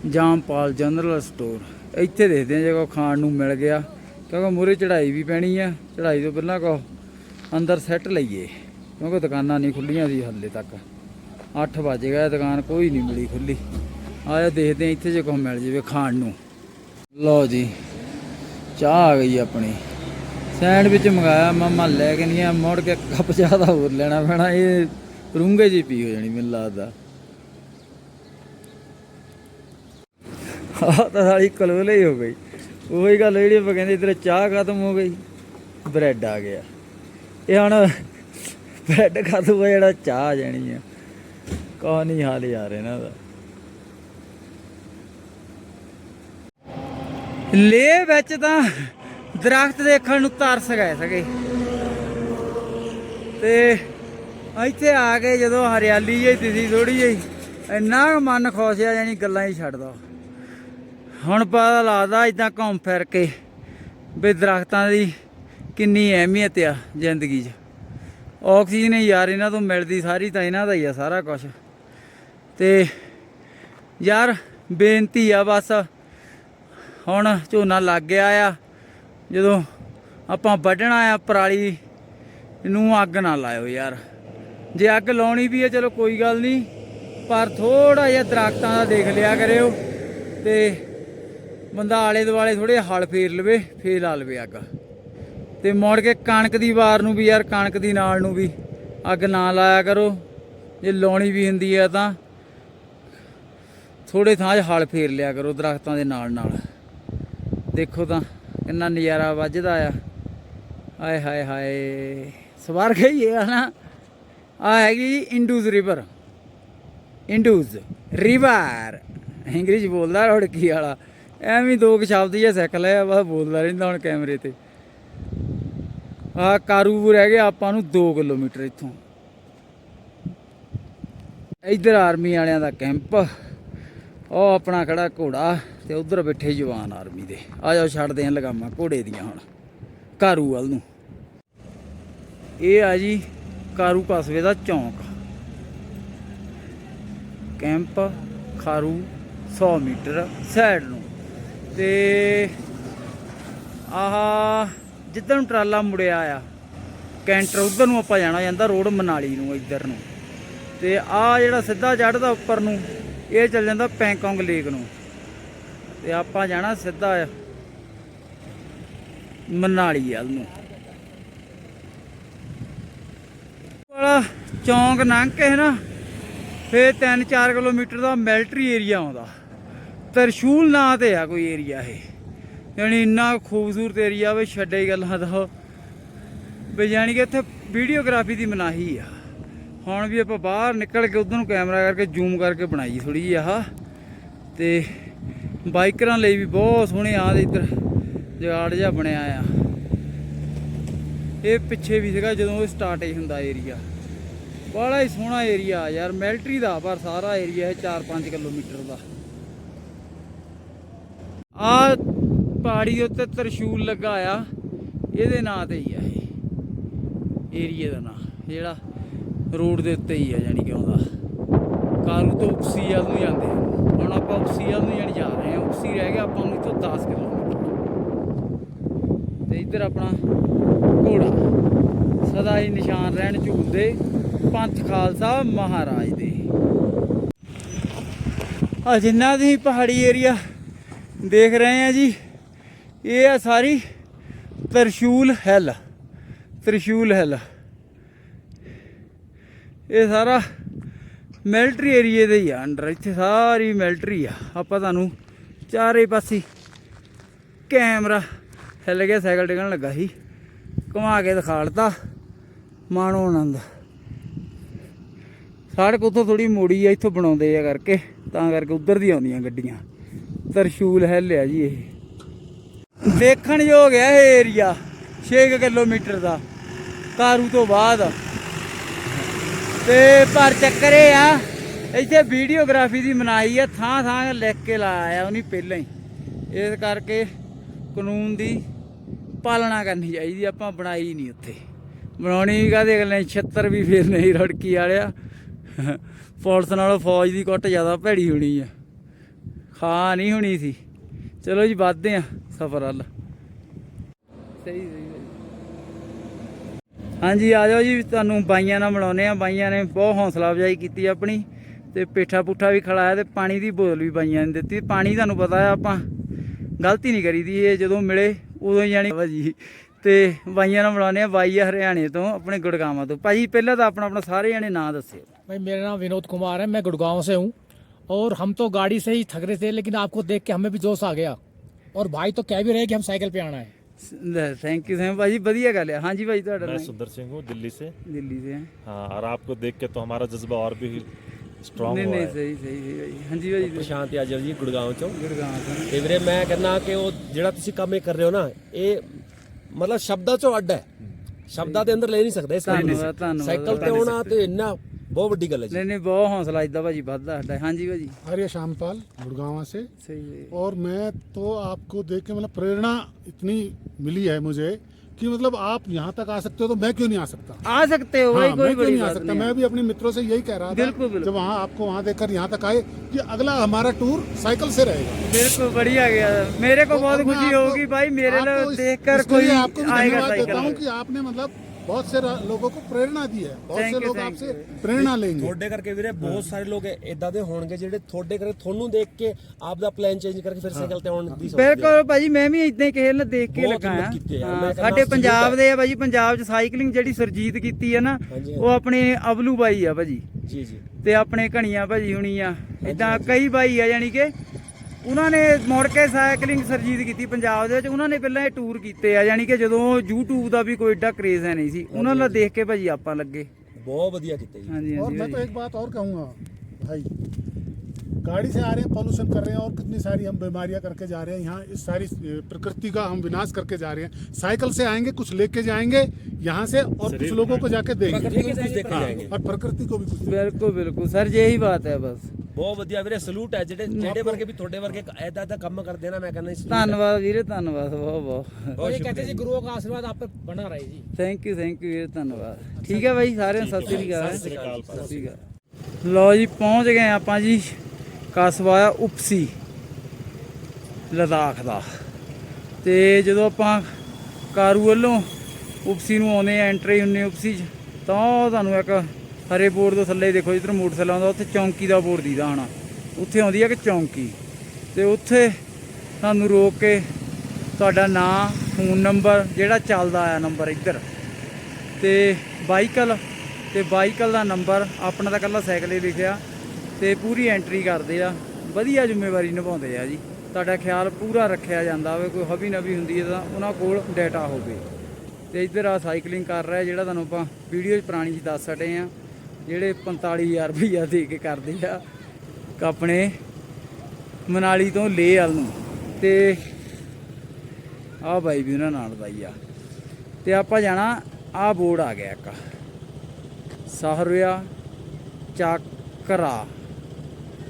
ਜਾਮਪਾਲ ਜਨਰਲ ਸਟੋਰ ਇੱਥੇ ਦੇਖਦੇ ਆ ਜੇ ਕੋ ਖਾਣ ਨੂੰ ਮਿਲ ਗਿਆ, ਕਿਉਂਕਿ ਮੂਰੇ ਚੜਾਈ ਵੀ ਪੈਣੀ ਆ। ਚੜਾਈ ਤੋਂ ਪਹਿਲਾਂ ਕੋ ਅੰਦਰ ਸੈੱਟ ਲਈਏ, ਕਿਉਂਕਿ ਦੁਕਾਨਾਂ ਨਹੀਂ ਖੁੱਲੀਆਂ ਸੀ ਹੱਲੇ ਤੱਕ। 8 ਵਜ ਗਏ, ਦੁਕਾਨ ਕੋਈ ਨਹੀਂ ਮਿਲੀ ਖੁੱਲੀ ਆਇਆ ਦੇਖਦੇ ਆ ਇੱਥੇ ਜੇ ਕੁਛ ਮਿਲ ਜਾਵੇ ਖਾਣ ਨੂੰ। ਲਓ ਜੀ, ਚਾਹ ਆ ਗਈ ਆਪਣੀ। ਸੈਂਡਵਿਚ ਮੰਗਾਇਆ, ਮਾਮਾ ਲੈ ਕੇ ਨਹੀਂ ਆ ਮੁੜ ਕੇ ਕੱਪ ਚਾਹ ਦਾ ਹੋਰ ਲੈਣਾ ਪੈਣਾ, ਇਹ ਰੂੰਗੇ ਜੀ ਪੀ ਹੋ ਜਾਣੀ ਮੈਨੂੰ ਲੱਗਦਾ। ਆਹ ਤਾਂ ਸਾਲੀ ਕਲੋਲੇ ਹੀ ਹੋ ਗਈ। ਉਹੀ ਗੱਲ ਜਿਹੜੀ ਆਪਾਂ ਕਹਿੰਦੇ ਇਧਰ ਚਾਹ ਖਤਮ ਹੋ ਗਈ, ਬ੍ਰੈਡ ਆ ਗਿਆ। ਇਹ ਹੁਣ ਬ੍ਰੈਡ ਖਤਮ ਹੋਇਆ ਜਿਹੜਾ ਚਾਹ ਆ ਜਾਣੀ ਆ। ਕੌਣ ਨਹੀਂ ਹਾਲ ਯਾਰ ਇਹਨਾਂ ਦਾ। ਲੇ ਵਿੱਚ ਤਾਂ ਦਰਖਤ ਦੇਖਣ ਨੂੰ ਤਰਸ ਗਏ ਸਕੇ ਤੇ ਇੱਥੇ ਆ ਕੇ ਜਦੋਂ ਹਰਿਆਲੀ ਜਿਹੀ ਦਿਸੀ ਥੋੜੀ ਜਿਹੀ, ਇੰਨਾ ਮਨ ਖੁਸ਼ ਆ ਜਾਨੀ ਗੱਲਾਂ ਹੀ ਛੱਡ ਛੱਡਦਾ ਹੁਣ ਪਤਾ ਲੱਗਦਾ ਇਦਾਂ ਘੁੰਮ ਫਿਰ ਕੇ ਵੀ ਦਰਖਤਾਂ ਦੀ ਕਿੰਨੀ ਅਹਿਮੀਅਤ ਆ ਜ਼ਿੰਦਗੀ 'ਚ। ਆਕਸੀਜਨ ਹੀ ਯਾਰ ਇਹਨਾਂ ਤੋਂ ਮਿਲਦੀ, ਸਾਰੀ ਤਾਂ ਇਹਨਾਂ ਦਾ ਹੀ ਆ ਸਾਰਾ ਕੁਝ ਤੇ ਯਾਰ ਬੇਨਤੀ ਆ ਬਸ ਹੁਣ ਝੋਨਾ ਲੱਗ ਗਿਆ ਆ। ਜਦੋਂ ਆਪਾਂ ਵੱਢਣਾ ਆ ਪਰਾਲੀ ਨੂੰ ਅੱਗ ਨਾ ਲਾਇਓ ਯਾਰ। ਜੇ ਅੱਗ ਲਾਉਣੀ ਵੀ ਹੈ ਚਲੋ ਕੋਈ ਗੱਲ ਨਹੀਂ। ਪਰ ਥੋੜਾ ਜਿਹਾ ਦਰਖਤਾਂ ਦਾ ਦੇਖ ਲਿਆ ਕਰਿਓ ਤੇ ਬੰਦਾ ਆਲੇ ਦੁਆਲੇ ਥੋੜੇ ਹਲ ਫੇਰ ਲਵੇ, ਫੇਰ ਲਾ ਲਵੇ ਅੱਗ। ਤੇ ਮੁੜ ਕੇ ਕਣਕ ਦੀ ਵਾਰ ਨੂੰ ਵੀ ਯਾਰ, ਕਣਕ ਦੀ ਨਾਲ ਨੂੰ ਵੀ ਅੱਗ ਨਾ ਲਾਇਆ ਕਰੋ। ਜੇ ਲਾਉਣੀ ਵੀ ਹੁੰਦੀ ਹੈ ਤਾਂ ਥੋੜੇ ਥਾਂ 'ਚ ਹਲ ਫੇਰ ਲਿਆ ਕਰੋ ਦਰਖਤਾਂ ਦੇ ਨਾਲ ਨਾਲ ਦੇਖੋ ਤਾਂ ਕਿੰਨਾ ਨਜ਼ਾਰਾ ਵੱਜਦਾ ਆ। ਆਏ ਹਾਏ ਹਾਏ, ਸਵਾਰ ਗਈ ਹੈ ਨਾ ਆ ਹੈਗੀ Indus river. Indus river. English ਬੋਲਦਾ ਰੜਕੀ ਵਾਲਾ। ਐਵੇਂ ਦੋ ਕੁ ਸ਼ਬਦ ਹੀ ਸਿੱਖ ਲਿਆ, ਬਸ ਬੋਲਦਾ ਰਹਿੰਦਾ ਹੁਣ ਕੈਮਰੇ ਤੇ। ਆ ਕਾਰੂ ਰਹਿ ਗਿਆ ਆਪਾਂ ਨੂੰ 2 ਕਿਲੋਮੀਟਰ ਇੱਥੋਂ। ਇੱਧਰ ਆਰਮੀ ਵਾਲਿਆਂ ਦਾ ਕੈਂਪ। ਉਹ ਆਪਣਾ ਖੜਾ ਘੋੜਾ। ਤੇ ਉਧਰ ਬੈਠੇ ਜਵਾਨ ਆਰਮੀ ਦੇ। ਆ ਜਾਓ ਛੱਡਦੇ ਆਂ ਲਗਾਮਾਂ ਘੋੜੇ ਦੀਆਂ ਹੁਣ। ਕਾਰੂ ਵੱਲ ਨੂੰ। ਇਹ ਆ ਜੀ ਕਾਰੂ ਕਸਬੇ ਦਾ ਚੌਂਕ। ਕੈਂਪ ਖਾਰੂ 100 ਮੀਟਰ ਸਾਈਡ ਨੂੰ। ਤੇ ਆਹ ਜਿੱਦਾਂ ਨੂੰ ਟਰਾਲਾ ਮੁੜਿਆ ਆ, ਕੈਂਟਰ ਉਧਰ ਨੂੰ ਆਪਾਂ ਜਾਣਾ ਜਾਂਦਾ ਰੋਡ ਮਨਾਲੀ ਨੂੰ, ਇੱਧਰ ਨੂੰ। ਤੇ ਆ ਜਿਹੜਾ ਸਿੱਧਾ ਚੜਦਾ ਉੱਪਰ ਨੂੰ, ਇਹ ਚੱਲ ਜਾਂਦਾ ਪੈਂਕੋਂਗ ਲੇਕ ਨੂੰ। ਤੇ ਆਪਾਂ ਜਾਣਾ ਸਿੱਧਾ ਮਨਾਲੀ ਵੱਲ ਨੂੰ। ਵਾਲਾ ਚੌਂਕ ਲੰਘ ਕੇ ਨਾ, ਫੇਰ 3-4 ਕਿਲੋਮੀਟਰ ਦਾ ਮਿਲਟਰੀ ਏਰੀਆ ਆਉਂਦਾ। ਤਰਸ਼ੂਲ ਨਾਂ ਤੇ ਆ ਕੋਈ ਏਰੀਆ ਇਹ। ਯਾਨੀ ਇੰਨਾ ਖੂਬਸੂਰਤ ਏਰੀਆ ਵੇ ਛੱਡੇ ਗੱਲਾਂ ਦਾ। ਵੀ ਯਾਨੀ ਕਿ ਇੱਥੇ ਵੀਡੀਓਗ੍ਰਾਫੀ ਦੀ ਮਨਾਹੀ ਆ। ਹੁਣ ਵੀ ਆਪਾਂ ਬਾਹਰ ਨਿਕਲ ਕੇ ਉਧਰ ਨੂੰ ਕੈਮਰਾ ਕਰਕੇ ਜ਼ੂਮ ਕਰਕੇ ਬਣਾਈ ਥੋੜੀ ਜਿਹੀ ਆਹ ਤੇ ਬਾਈਕਰਾਂ ਲਈ ਵੀ ਬਹੁਤ ਸੋਹਣੇ ਆ ਦੇ ਇੱਧਰ ਜਗਾੜ ਜਿਹਾ ਬਣਿਆ ਆ। ਇਹ ਪਿੱਛੇ ਵੀ ਸੀਗਾ ਜਦੋਂ ਇਹ ਸਟਾਰਟ ਹੀ ਹੁੰਦਾ ਏਰੀਆ ਬੜਾ ਹੀ ਸੋਹਣਾ ਏਰੀਆ ਯਾਰ ਮਿਲਟਰੀ ਦਾ ਪਰ ਸਾਰਾ ਏਰੀਆ ਹੈ 4-5 ਕਿਲੋਮੀਟਰ ਦਾ। ਆ ਪਹਾੜੀ ਦੇ ਉੱਤੇ ਤਰਸ਼ੂਲ ਲੱਗਾ ਆ, ਇਹਦੇ ਨਾਂ ਤੇ ਹੀ ਆ ਇਹ। ਏਰੀਆ ਦਾ ਨਾਂ, ਜਿਹੜਾ ਰੋਡ ਦੇ ਉੱਤੇ ਹੀ ਆ ਜਾਨੀ ਕਿ ਆਉਂਦਾ ਕਾਰੂ ਤੋਂ ਉਕਸੀ ਨੂੰ ਜਾਂਦੇ ਆ। ਹੁਣ ਆਪਾਂ ਉਕਸੀ ਨੂੰ ਜਾਣੀ ਜਾ ਰਹੇ ਹਾਂ। ਉਕਸੀ ਰਹਿ ਗਿਆ ਆਪਾਂ ਨੂੰ ਇੱਥੋਂ 10 ਕਿਲੋਮੀਟਰ। ਤੇ ਇੱਧਰ ਆਪਣਾ ਘੋੜਾ। ਸਦਾ ਹੀ ਨਿਸ਼ਾਨ ਰਹਿਣ ਝੂਲਦੇ ਪੰਥ ਖਾਲਸਾ ਮਹਾਰਾਜ ਦੇ। ਆ ਜਿੰਨਾ ਤੁਸੀਂ ਪਹਾੜੀ ਏਰੀਆ ਦੇਖ ਰਹੇ ਆ ਜੀ, ਇਹ ਆ ਸਾਰੀ ਤਰਸ਼ੂਲ ਹਿੱਲ। ਤ੍ਰਿਸ਼ੂਲ ਹਿੱਲ। ਇਹ ਸਾਰਾ ਮਿਲਟਰੀ ਏਰੀਏ ਦੇ ਹੀ ਆ ਅੰਡਰ, ਇੱਥੇ ਸਾਰੀ ਮਿਲਟਰੀ ਆ। ਆਪਾਂ ਤੁਹਾਨੂੰ ਚਾਰੇ ਪਾਸੇ ਕੈਮਰਾ ਹਿੱਲ ਗਿਆ, ਸਾਈਕਲ ਡਿੱਗਣ ਲੱਗਾ ਸੀ। ਘੁਮਾ ਕੇ ਦਿਖਾਲਤਾ ਮਾਣੋ ਆਨੰਦ। ਸੜਕ ਉੱਥੋਂ ਥੋੜੀ ਮੋੜੀ ਆ, ਇੱਥੋਂ ਬਣਾਉਂਦੇ ਆ ਕਰਕੇ, ਤਾਂ ਕਰਕੇ ਉਧਰ ਦੀ ਆਉਂਦੀਆਂ ਗੱਡੀਆਂ। ਤਰਸ਼ੂਲ ਹਿੱਲ ਆ ਜੀ ਇਹ। ਦੇਖਣ ਯੋਗ ਹੈ ਇਹ ਏਰੀਆ 6 ਕਿਲੋਮੀਟਰ ਦਾ। ਕਾਰੂ ਤੋਂ ਬਾਅਦ ਤੇ ਪਰ ਚੱਕਰ ਇਹ ਆ, ਇੱਥੇ ਵੀਡੀਓਗ੍ਰਾਫੀ ਦੀ ਮਨਾਹੀ ਆ, ਥਾਂ ਥਾਂ ਲਿਖ ਕੇ ਲਾਇਆ ਉਹਨੇ ਪਹਿਲਾਂ ਹੀ। ਇਸ ਕਰਕੇ ਕਾਨੂੰਨ ਦੀ ਪਾਲਣਾ ਕਰਨੀ ਚਾਹੀਦੀ ਆਪਾਂ ਬਣਾਈ ਨਹੀਂ ਉੱਥੇ। ਬਣਾਉਣੀ ਵੀ ਕਾਹਦੇ ਅਗਲੇ 76 ਵੀ ਫੇਰ ਨਹੀਂ ਰੜਕੀ ਵਾਲਿਆ। ਪੁਲਿਸ ਨਾਲੋਂ ਫੌਜ ਦੀ ਕੁੱਟ ਜ਼ਿਆਦਾ ਭੈੜੀ ਹੋਣੀ ਆ। ਖਾ ਨਹੀਂ ਹੋਣੀ ਸੀ। ਚਲੋ ਜੀ, ਵੱਧਦੇ ਆ ਸਫ਼ਰ ਵੱਲ। ਸਹੀ ਸਹੀ। ਹਾਂਜੀ ਆ ਜਾਓ ਜੀ ਤੁਹਾਨੂੰ ਬਾਈਆਂ ਨਾਲ ਮਿਲਾਉਨੇ ਆ ਬਾਈਆਂ ਨੇ ਬਹੁਤ ਹੌਸਲਾ ਅਫਜ਼ਾਈ ਕੀਤੀ ਆਪਣੀ ਤੇ ਪੇਠਾ ਪੁੱਠਾ ਵੀ ਖਿਲਾਇਆ ਤੇ ਪਾਣੀ ਦੀ ਬੋਤਲ ਵੀ ਬਾਈਆਂ ਨੇ ਦਿੱਤੀ ਪਾਣੀ ਤੁਹਾਨੂੰ ਪਤਾ ਆ ਆਪਾਂ ਗਲਤੀ ਨਹੀਂ ਕਰੀਦੀ ਇਹ ਜਦੋਂ ਮਿਲੇ ਉਦੋਂ ਹੀ ਜਾਣੀ ਭਾਜੀ ਤੇ ਬਾਈਆਂ ਨਾਲ ਮਿਲਾਉਂਦੇ ਆ ਬਾਈ ਆ ਹਰਿਆਣੇ ਤੋਂ ਆਪਣੇ ਗੁੜਗਾਵਾਂ ਤੋਂ ਭਾਜੀ ਪਹਿਲਾਂ ਤਾਂ ਆਪਣਾ ਆਪਣਾ ਸਾਰੇ ਜਣੇ ਨਾਂ ਦੱਸਿਓ भाई मेरा नाम विनोद कुमार है मैं गुड़गांव से हूँ और हम तो गाड़ी से ही थक रहे थे लेकिन आपको देख के हमें भी जोश आ गया और भाई तो कह भी रहे कि हम साइकिल पे आना है ਥੈਂਕ ਯੂ ਸੈਮ ਭਾਜੀ ਵਧੀਆ ਗੱਲ ਹੈ ਹਾਂਜੀ ਭਾਈ ਤੁਹਾਡਾ मैं ਨਾਂ सुंदर सिंह हूँ दिल्ली से ਦਿੱਲੀ से ਹੈ हाँ और आपको देख के तो हमारा जज्बा और भी स्ट्रांग ਨਹੀਂ हुआ ਨਹੀਂ है ਸਹੀ ਸਹੀ ਸਹੀ ਭਾਈ ਹਾਂਜੀ ਭਾਈ ਪ੍ਰਸ਼ਾਂਤ ਯਾਜਵ ਜੀ ਗੁੜਗਾਉਂ ਚੋਂ ਗੁੜਗਾਵਾਂ ਤੋਂ ਤੇ ਵੀਰੇ ਮੈਂ ਕਹਿੰਦਾ ਕਿ ਉਹ ਜਿਹੜਾ ਤੁਸੀਂ ਕੰਮ ਇਹ ਕਰ ਰਹੇ ਹੋ ਨਾ ਇਹ ਮਤਲਬ ਸ਼ਬਦਾਂ ਚੋਂ ਅੱਡ ਹੈ ਸ਼ਬਦਾਂ ਦੇ ਅੰਦਰ ਲੈ ਨਹੀਂ ਸਕਦੇ ਇਸ ਕੰਮ ਨੂੰ ਧੰਨਵਾਦ ਧੰਨਵਾਦ ਸਾਈਕਲ ਤੇ ਆਉਣਾ ਤੇ ਇੰਨਾ ਬਹੁਤ ਵੱਡੀ ਗੱਲ ਹੈ ਜੀ ਨਹੀਂ ਨਹੀਂ ਬਹੁਤ ਹੌਸਲਾ ਇਦਾਂ ਭਾਜੀ ਵੱਧਦਾ ਸਾਡਾ ਹਾਂਜੀ ਭਾਜੀ आर्य श्यामपाल गुड़गांव से ਸਹੀ ਹੈ और मैं तो आपको देख के मतलब प्रेरणा इतनी मिली है मुझे कि मतलब आप यहाँ तक आ सकते हो तो मैं क्यों नहीं आ सकता आ सकते हो भाई हाँ, कोई मैं क्यों बड़ी नहीं आ बात सकता नहीं मैं भी अपने मित्रों से यही कह रहा था बिल्कुल, बिल्कुल। जब वहाँ आपको वहाँ देखकर यहाँ तक आए कि अगला हमारा टूर साइकिल से रहेगा बिल्कुल बढ़िया गया मेरे को बहुत और मैं खुशी आपको- होगी भाई मेरे आपको लिए इस- देखकर इसके कोई लिए आपको भी आएगा धन्यवाद देता हूँ साइकिल कि आपने मतलब बहुत से रा- लोगों को प्रेरणा दी है बहुत Thank से you, लोग thank आपसे you. प्रेरणा लेंगे ਤੁਹਾਡੇ ਕਰਕੇ ਵੀਰੇ ਬਹੁਤ ਸਾਰੇ ਲੋਕ ਇਦਾਂ ਦੇ ਹੋਣਗੇ ਜਿਹੜੇ ਤੁਹਾਡੇ ਕਰਕੇ ਤੁਹਾਨੂੰ ਦੇਖ ਕੇ ਆਪ ਦਾ ਪਲਾਨ ਚੇਂਜ ਕਰਕੇ ਫਿਰ ਸਾਈਕਲ ਤੇ ਆਉਣ ਦੀ ਸੋਚਦੇ ਆ। ਬਿਲਕੁਲ ਭਾਜੀ ਮੈਂ ਵੀ ਇਦਾਂ ਹੀ ਕਿਸੇ ਨਾਲ ਦੇਖ ਕੇ ਬਹੁਤ ਲੱਗਾ ਹਿੰਮਤ ਆ ਕੀਤੀ ਹੈ ਯਾਰ, ਹਾਂ, ਮੈਂ ਕਹਿੰਦਾ ਸਾਡੇ salute ਪੰਜਾਬ ਹੈ। ਦੇ ਆ ਭਾਜੀ ਪੰਜਾਬ 'ਚ ਸਾਈਕਲਿੰਗ ਜਿਹੜੀ ਸਰਜੀਤ ਕੀਤੀ ਹੈ ਨਾ ਹਾਂਜੀ, ਉਹ ਆਪਣੇ ਅਬਲੂ ਬਾਈ ਆ ਭਾਜੀ ਜੀ ਜੀ ਤੇ ਆਪਣੇ ਘਣੀਆਂ ਭਾਜੀ ਹੁਣੀ ਆ ਇਦਾਂ ਕਈ ਬਾਈ ਆ ਯਾਨੀ ਕਿ ਉਹਨਾਂ ਨੇ ਮੁੜ ਕੇ ਸਾਈਕਲਿੰਗ ਸਰਜੀਤ ਕੀਤੀ ਪੰਜਾਬ ਦੇ ਵਿੱਚ ਉਹਨਾਂ ਨੇ ਪਹਿਲਾਂ ਇਹ ਟੂਰ ਕੀਤੇ ਆ ਯਾਨੀ ਕਿ ਜਦੋਂ YouTube ਦਾ ਵੀ ਕੋਈ ਏਡਾ ਕ੍ਰੇਜ਼ ਹੈ ਨਹੀਂ ਸੀ ਉਹਨਾਂ ਨਾਲ ਦੇਖ ਕੇ ਭਾਜੀ ਆਪਾਂ ਲੱਗੇ ਬਹੁਤ ਵਧੀਆ ਕੀਤਾ ਜੀ ਹਾਂਜੀ और ਹਾਂਜੀ मैं तो ਭਾਜੀ। एक बात और कहूँगा भाई गाड़ी से आ रहे हैं पॉल्यूशन कर रहे हैं और कितनी सारी हम बीमारियां करके जा रहे हैं यहाँ इस सारी अ, प्रकृति का हम विनाश करके जा रहे हैं साइकिल से आएंगे कुछ लेके जाएंगे यहाँ से और कुछ लोगों को जाके देंगे प्रकृति को कुछ देख के जाएंगे और प्रकृति को भी कुछ देंगे। ਬਿਲਕੁਲ ਬਿਲਕੁਲ ਸਰ ਜੀ ਇਹੀ ਬਾਤ ਹੈ ਬਸ ਬਹੁਤ ਵਧੀਆ ਵੀਰੇ ਸਲੂਟ ਹੈ ਜਿਹੜੇ ਜਿਹੜੇ ਵਰਗੇ ਵੀ ਤੁਹਾਡੇ ਵਰਗੇ ਐਦਾ ਦਾ ਕੰਮ ਕਰਦੇ ਨਾ ਮੈਂ ਕਹਿੰਦਾ ਧੰਨਵਾਦ ਵੀਰੇ ਧੰਨਵਾਦ ਬਹੁਤ ਬਹੁਤ। ਇਹ ਕਹਿੰਦੇ ਜੀ ਗੁਰੂਆਂ ਦਾ ਆਸ਼ੀਰਵਾਦ ਆਪ ਬਣਾ ਰਹੇ ਜੀ। ਥੈਂਕ ਯੂ ਥੈਂਕ ਯੂ ਵੀਰੇ ਧੰਨਵਾਦ। ਠੀਕ ਹੈ ਬਾਈ ਸਾਰਿਆਂ ਸਤਿ ਸ੍ਰੀ ਅਕਾਲ। ਸਤਿ ਸ੍ਰੀ ਅਕਾਲ ਲਓ ਜੀ ਪਹੁੰਚ ਗਏ ਆਪਾਂ ਜੀ ਕਸਬਾ ਉਪਸੀ ਲਦਾਖ ਦਾ। ਤੇ ਜਦੋਂ ਆਪਾਂ ਕਾਰੂ ਵੱਲੋਂ ਉਪਸੀ ਨੂੰ ਆਉਂਦੇ ਆ ਐਂਟਰੀ ਹੁੰਨੇ ਉਪਸੀ ਚ ਤਾਂ ਤੁਹਾਨੂੰ ਇੱਕ ਹਰੇ ਬੋਰਡ ਤੋਂ ਥੱਲੇ ਦੇਖੋ ਜਿੱਧਰ ਮੋਟਰਸਾਈਕਲ ਆਉਂਦਾ ਉੱਥੇ ਚੌਂਕੀ ਦਾ ਬੋਰਡ ਦੀਦਾ ਹਣਾ ਉੱਥੇ ਆਉਂਦੀ ਹੈ ਕਿ ਚੌਂਕੀ। ਤੇ ਉੱਥੇ ਤੁਹਾਨੂੰ ਰੋਕ ਕੇ ਤੁਹਾਡਾ ਨਾਂ, ਫੋਨ ਨੰਬਰ ਜਿਹੜਾ ਚੱਲਦਾ ਆ ਨੰਬਰ ਇੱਧਰ। ਤੇ ਬਾਈਕਲ ਤੇ ਬਾਈਕਲ ਦਾ ਨੰਬਰ, ਆਪਣਾ ਤਾਂ ਕੱਲਾ ਸਾਈਕਲ ਹੀ ਲਿਖਿਆ। ਤੇ ਪੂਰੀ ਐਂਟਰੀ ਕਰਦੇ ਆ। ਵਧੀਆ ਜ਼ਿੰਮੇਵਾਰੀ ਨਿਭਾਉਂਦੇ ਆ ਜੀ। ਤੁਹਾਡਾ ਖਿਆਲ ਪੂਰਾ ਰੱਖਿਆ ਜਾਂਦਾ ਹੋਵੇ ਕੋਈ ਹਬੀ ਨਬੀ ਹੁੰਦੀ ਹੈ ਤਾਂ ਉਹਨਾਂ ਕੋਲ ਡਾਟਾ ਹੋਵੇ। ਤੇ ਇੱਧਰ ਆ ਸਾਈਕਲਿੰਗ ਕਰ ਰਿਹਾ ਜਿਹੜਾ ਤੁਹਾਨੂੰ ਆਪਾਂ ਵੀਡੀਓ 'ਚ ਪੁਰਾਣੀ ਜੀ ਦੱਸ ਸਟੇ ਆ ਜਿਹੜੇ 45000 ਰੁਪਈਆ ਦੇ ਕੇ ਕਰਦੇ ਆ ਆਪਣੇ ਮਨਾਲੀ ਤੋਂ ਲੇਹ ਵਾਲ ਨੂੰ। ਤੇ ਆ ਬਾਈ ਵੀ ਉਹਨਾਂ ਨਾਲ ਬਾਈ ਆ। ਤੇ ਆਪਾਂ ਜਾਣਾ ਆ ਬੋਰਡ ਆ ਗਿਆ ਇੱਕ। ਸਹਰਿਆ ਚੱਕਰਾ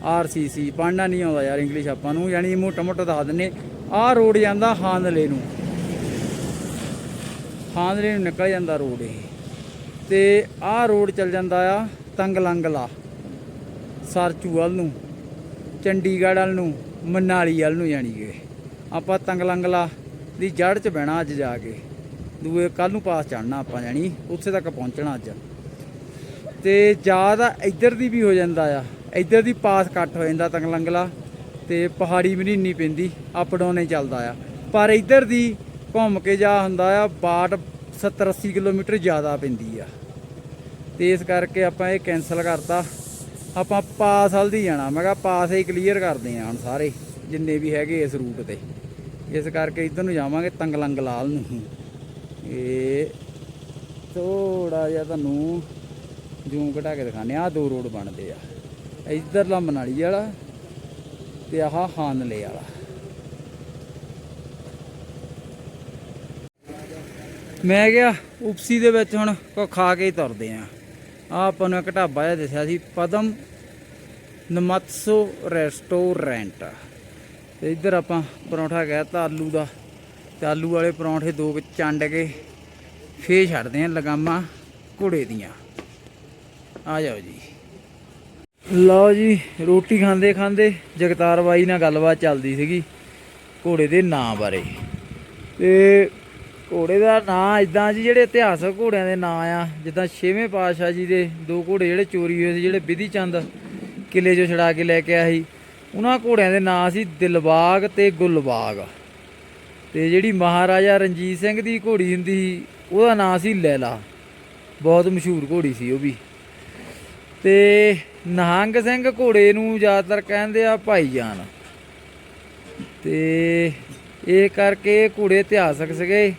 ਆਰਸੀਸੀ ਪੜ੍ਹਨਾ ਨਹੀਂ ਆਉਂਦਾ ਯਾਰ ਇੰਗਲਿਸ਼ ਆਪਾਂ ਨੂੰ, ਯਾਨੀ ਮੋਟਾ ਮੋਟਾ ਦੱਸ ਦਿੰਨੇ ਆਹ ਰੋਡ ਜਾਂਦਾ ਹਾਂਦਲੇ ਨੂੰ। ਹਾਂਦਲੇ ਨੂੰ ਨਿਕਲ ਜਾਂਦਾ ਰੋਡ ਇਹ। ਤੇ ਆਹ ਰੋਡ ਚੱਲ ਜਾਂਦਾ ਆ ਤੰਗਲੰਗਲਾ ਸਰਚੂ ਵੱਲ ਨੂੰ, ਚੰਡੀਗੜ੍ਹ ਵੱਲ ਨੂੰ, ਮਨਾਲੀ ਵੱਲ ਨੂੰ ਜਾਣੀ ਕਿ। ਆਪਾਂ ਤੰਗ ਲੰਗਲਾ ਦੀ ਜੜ 'ਚ ਬਹਿਣਾ ਅੱਜ ਜਾ ਕੇ। ਦੂਏ ਕੱਲ ਨੂੰ ਪਾਸ ਚੜਨਾ ਆਪਾਂ ਜਾਣੀ, ਉੱਥੇ ਤੱਕ ਪਹੁੰਚਣਾ ਅੱਜ। ਤੇ ਜ਼ਿਆਦਾ ਇੱਧਰ ਦੀ ਵੀ ਹੋ ਜਾਂਦਾ ਆ। ਇੱਧਰ ਦੀ ਪਾਸ ਕੱਟ ਹੋ ਜਾਂਦਾ ਤੰਗ ਲੰਗਲਾ ਤੇ ਪਹਾੜੀ ਵੀ ਨਹੀਂ ਇੰਨੀ ਪੈਂਦੀ ਅਪ ਡਾਊਨ ਹੀ ਚੱਲਦਾ ਆ। ਪਰ ਇੱਧਰ ਦੀ ਘੁੰਮ ਕੇ ਜਾ ਹੁੰਦਾ ਆ, ਬਾਟ 70 80 ਕਿਲੋਮੀਟਰ ਜ਼ਿਆਦਾ ਪੈਂਦੀ ਆ। ਤੇ ਇਸ ਕਰਕੇ ਆਪਾਂ ਇਹ ਕੈਨਸਲ ਕਰਤਾ। ਆਪਾਂ ਪਾਸ ਹਲ ਦੀ ਜਾਣਾ। ਮੈਂ ਕਿਹਾ ਪਾਸ ਹੀ ਕਲੀਅਰ ਕਰਦੇ ਆਂ ਹੁਣ ਸਾਰੇ, ਜਿੰਨੇ ਵੀ ਹੈਗੇ ਇਸ ਰੂਟ ਤੇ। ਇਸ ਕਰਕੇ ਇੱਧਰ ਨੂੰ ਜਾਵਾਂਗੇ ਤੰਗਲੰਗ ਲਾਲ ਨੂੰ। ਇਹ ਥੋੜਾ ਜਿਹਾ ਤੁਹਾਨੂੰ ਜੂਮ ਘਟਾ ਕੇ ਦਿਖਾਣੇ ਆ। ਦੋ ਰੋਡ ਬਣਦੇ ਆ। ਇੱਧਰਲਾ ਮਨਾਲੀ ਵਾਲਾ ਤੇ ਆਹ ਹਾਨਲੇ ਵਾਲਾ। ਮੈਂ ਗਿਆ ਉਪਸੀ ਦੇ ਵਿੱਚ ਹੁਣ ਕੋ ਖਾ ਕੇ ਹੀ ਤੁਰਦੇ ਆ। ਆ ਆਪਾਂ ਨੂੰ ਇੱਕ ਢਾਬਾ ਜਿਹਾ ਦਿਸਿਆ ਸੀ, ਪਦਮ ਨਮਤਸੋ ਰੈਸਟੋਰੈਂਟ। ਤੇ ਇੱਧਰ ਆਪਾਂ ਪਰੌਂਠਾ ਗਿਆ ਤਾਂ ਆਲੂ ਦਾ। ਤੇ ਆਲੂ ਵਾਲੇ ਪਰੌਂਠੇ ਦੋ ਕੁ ਚੰਡ ਕੇ ਫੇਰ ਛੱਡਦੇ ਆ ਲਗਾਮਾਂ ਘੋੜੇ ਦੀਆਂ। ਆ ਜਾਓ ਜੀ। ਲਓ ਜੀ, ਰੋਟੀ ਖਾਂਦੇ ਖਾਂਦੇ ਜਗਤਾਰ ਬਾਈ ਨਾਲ ਗੱਲਬਾਤ ਚੱਲਦੀ ਸੀਗੀ ਘੋੜੇ ਦੇ ਨਾਂ ਬਾਰੇ। ਤੇ ਘੋੜੇ ਦਾ ਨਾਂ ਇਦਾਂ ਜੀ, ਜਿਹੜੇ ਇਤਿਹਾਸਕ ਘੋੜਿਆਂ ਦੇ ਨਾਂ ਆ। ਜਿੱਦਾਂ ਛੇਵੇਂ ਪਾਤਸ਼ਾਹ ਜੀ ਦੇ ਦੋ ਘੋੜੇ ਜਿਹੜੇ ਚੋਰੀ ਹੋਏ ਸੀ, ਜਿਹੜੇ ਵਿਧੀ ਚੰਦ ਕਿਲੇ 'ਚੋਂ ਛੜਾ ਕੇ ਲੈ ਕੇ ਆਇਆ ਸੀ। ਉਹਨਾਂ ਘੋੜਿਆਂ ਦੇ ਨਾਂ ਸੀ ਦਿਲਬਾਗ ਤੇ ਗੁਲਬਾਗ। ਤੇ ਜਿਹੜੀ ਮਹਾਰਾਜਾ ਰਣਜੀਤ ਸਿੰਘ ਦੀ ਘੋੜੀ ਹੁੰਦੀ ਸੀ, ਉਹਦਾ ਨਾਂ ਸੀ ਲੈਲਾ। ਬਹੁਤ ਮਸ਼ਹੂਰ ਘੋੜੀ ਸੀ ਉਹ ਵੀ। ਤੇ ਨਹੰਗ ਸਿੰਘ ਘੋੜੇ ਨੂੰ ਜ਼ਿਆਦਾਤਰ ਕਹਿੰਦੇ ਆ ਭਾਈਜਾਨ। ਤੇ ਇਹ ਕਰਕੇ ਘੋੜੇ ਇਤਿਹਾਸਕ ਸੀਗੇ।